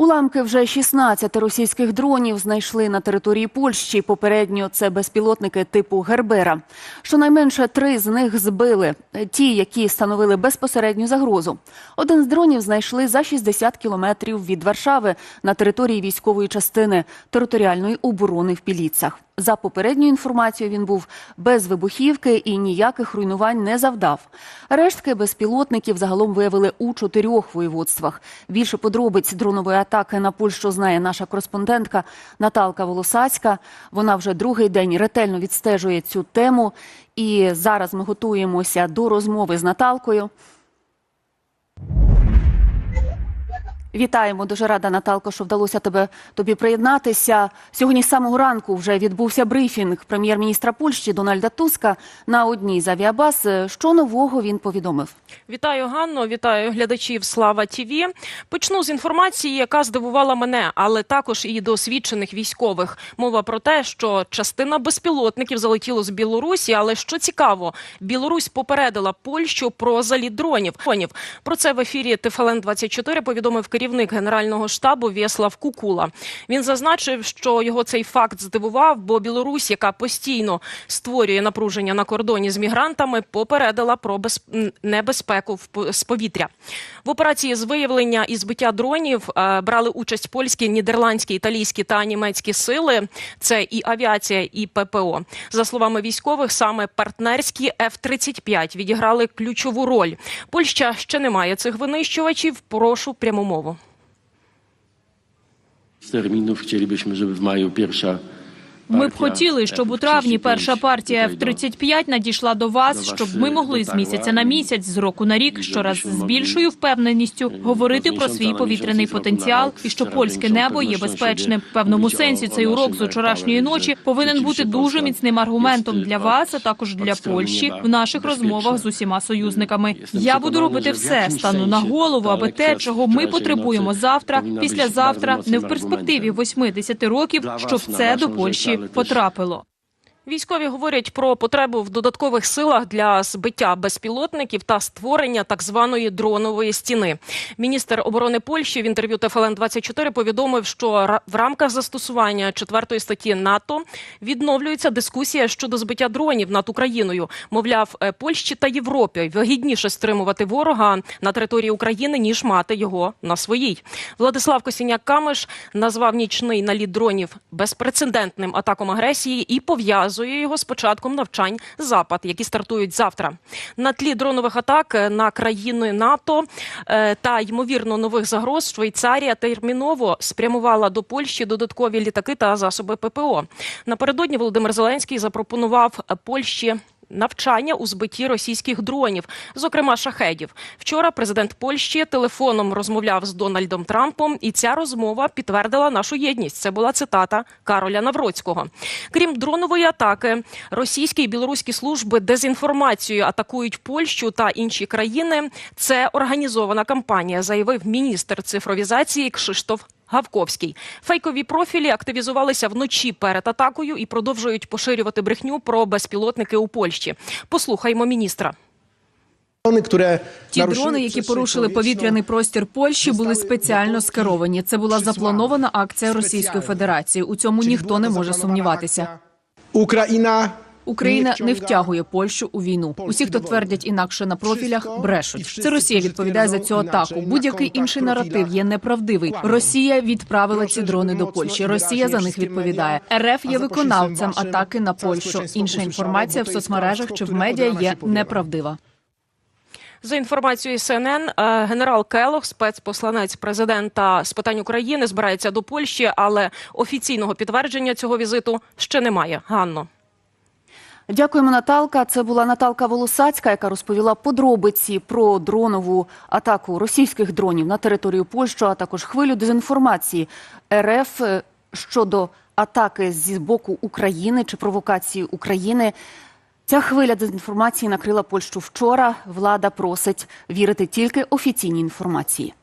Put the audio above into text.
Уламки вже 16 російських дронів знайшли на території Польщі. Попередньо це безпілотники типу Гербера. Щонайменше три з них збили. Ті, які становили безпосередню загрозу. Один з дронів знайшли за 60 кілометрів від Варшави на території військової частини територіальної оборони в Піліцах. За попередньою інформацією, він був без вибухівки і ніяких руйнувань не завдав. Рештки безпілотників загалом виявили у чотирьох воєводствах. Більше подробиць дронової атаки на Польщу знає наша кореспондентка Наталка Волосацька. Вона вже другий день ретельно відстежує цю тему. І зараз ми готуємося до розмови з Наталкою. Вітаємо, дуже рада, Наталко, що вдалося тебе тобі приєднатися. Сьогодні з самого ранку вже відбувся брифінг прем'єр-міністра Польщі Дональда Туска на одній з авіабаз. Що нового він повідомив? Вітаю Ганно, вітаю глядачів Слава Тіві. Почну з інформації, яка здивувала мене, але також і досвідчених військових. Мова про те, що частина безпілотників залетіло з Білорусі. Але що цікаво, Білорусь попередила Польщу про заліт дронів. Про це в ефірі ТФЛН 24 повідомив керівник генерального штабу Вєслав Кукула. Він зазначив, що його цей факт здивував, бо Білорусь, яка постійно створює напруження на кордоні з мігрантами, попередила про без... небезпеку в з повітря. В операції з виявлення і збиття дронів е, брали участь польські, нідерландські, італійські та німецькі сили. Це і авіація, і ППО. За словами військових, саме партнерські F-35 відіграли ключову роль. Польща ще не має цих винищувачів. Прошу пряму мову. Z terminów chcielibyśmy, żeby w maju pierwsza Ми б хотіли, щоб у травні перша партія F-35 надійшла до вас, щоб ми могли з місяця на місяць, з року на рік, щораз з більшою впевненістю говорити про свій повітряний потенціал і що польське небо є безпечним. В певному сенсі цей урок з вчорашньої ночі повинен бути дуже міцним аргументом для вас, а також для Польщі в наших розмовах з усіма союзниками. Я буду робити все, стану на голову, аби те, чого ми потребуємо завтра, післязавтра, не в перспективі 80 років, щоб це до Польщі потрапило. Військові говорять про потребу в додаткових силах для збиття безпілотників та створення так званої дронової стіни. Міністр оборони Польщі в інтерв'ю ТФЛН 24 повідомив, що в рамках застосування четвертої статті НАТО відновлюється дискусія щодо збиття дронів над Україною. Мовляв, е, Польщі та Європі вигідніше стримувати ворога на території України ніж мати його на своїй. Владислав Косіняк Камиш назвав нічний наліт дронів безпрецедентним атаком агресії і пов'язує його з початком навчань Запад, які стартують завтра. На тлі дронових атак е, на країни НАТО е, та ймовірно нових загроз Швейцарія терміново спрямувала до Польщі додаткові літаки та засоби ППО. Напередодні Володимир Зеленський запропонував Польщі. Навчання у збитті російських дронів, зокрема шахедів. Вчора президент Польщі телефоном розмовляв з Дональдом Трампом, і ця розмова підтвердила нашу єдність. Це була цитата Кароля Навроцького. Крім дронової атаки, російські і білоруські служби дезінформацією атакують Польщу та інші країни. Це організована кампанія, заявив міністр цифровізації Кшиштоф Гавковський. Фейкові профілі активізувалися вночі перед атакою і продовжують поширювати брехню про безпілотники у Польщі. Послухаймо міністра. Ті дрони, які порушили повітряний простір Польщі, були спеціально скеровані. Це була запланована акція Російської Федерації. У цьому ніхто не може сумніватися. Україна Україна не втягує Польщу у війну. Усі, хто твердять інакше на профілях, брешуть. Це Росія відповідає за цю атаку. Будь-який інший наратив є неправдивий. Росія відправила ці дрони до Польщі. Росія за них відповідає. РФ є виконавцем атаки на Польщу. Інша інформація в соцмережах чи в медіа є неправдива. За інформацією СНН, е, генерал Келох, спецпосланець президента з питань України, збирається до Польщі, але офіційного підтвердження цього візиту ще немає. Ганно. Дякуємо, Наталка. Це була Наталка Волосацька, яка розповіла подробиці про дронову атаку російських дронів на територію Польщі, а також хвилю дезінформації РФ е, щодо атаки зі боку України чи провокації України. Ця хвиля дезінформації накрила Польщу вчора. Влада просить вірити тільки офіційній інформації.